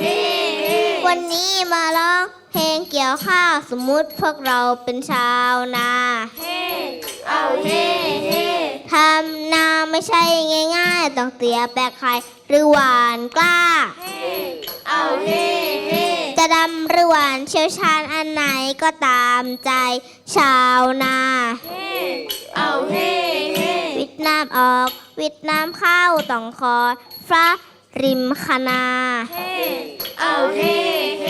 เฮ้เฮ้วันนี้มาร้องเพลงเกี่ยวข้าวสมมุติพวกเราเป็นชาวนาเฮ้เอาเฮ้เฮ้ทำนาไม่ใช่ง่าย ๆ ต้องเตียแปลกไข่หรือหวานกล้าเฮ้เอาเฮ้เฮ้จะดำหรือหวานเชี่ยวชาญอันไหนก็ตามใจชาวนาเฮ้เอาเฮ้เฮ้วิดน้ำออก วิดน้ำเข้าต้องคอยฟ้า ริมคณา เฮ้เอาเฮ้เฮ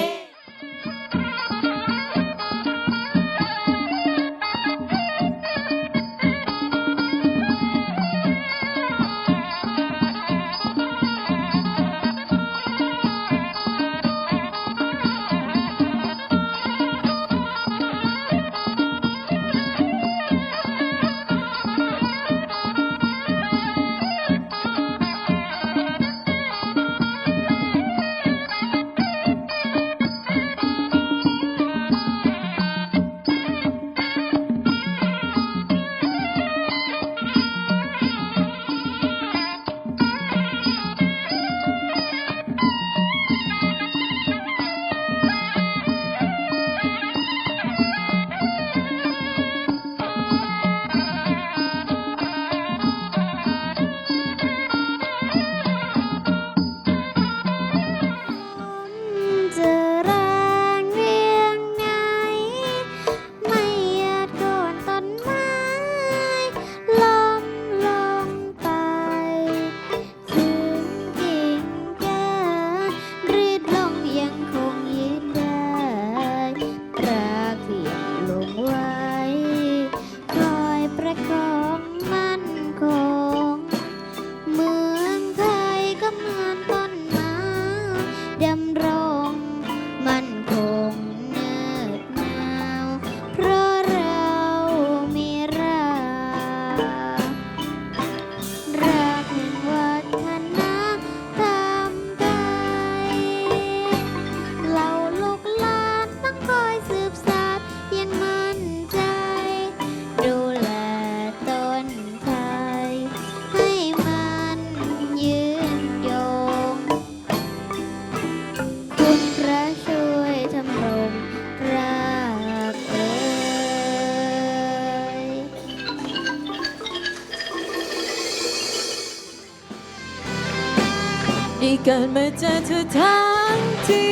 ได้เกิดมาเจอเธอทั้งที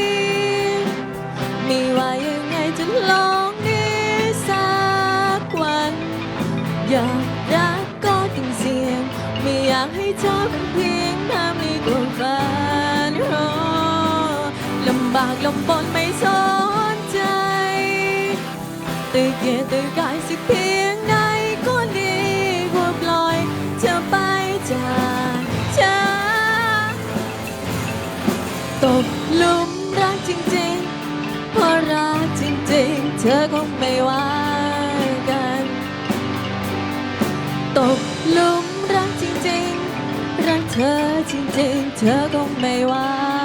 ไม่ว่ายังไงจะลองดีสักวัน อยากรักก็ต้องเสี่ยงไม่อยากให้เธอเป็นเพียงน้ำในความฝันโอ้ลำบากลำบนไม่สนใจตื่นเกียรตื่นกายสักเพียงใดก็ดี ตกหลุมรักจริงๆเพราะรักจริงๆ เธอคงไม่ว่ากัน ตกหลุมรักจริงๆ รักเธอจริงๆ เธอคงไม่ว่า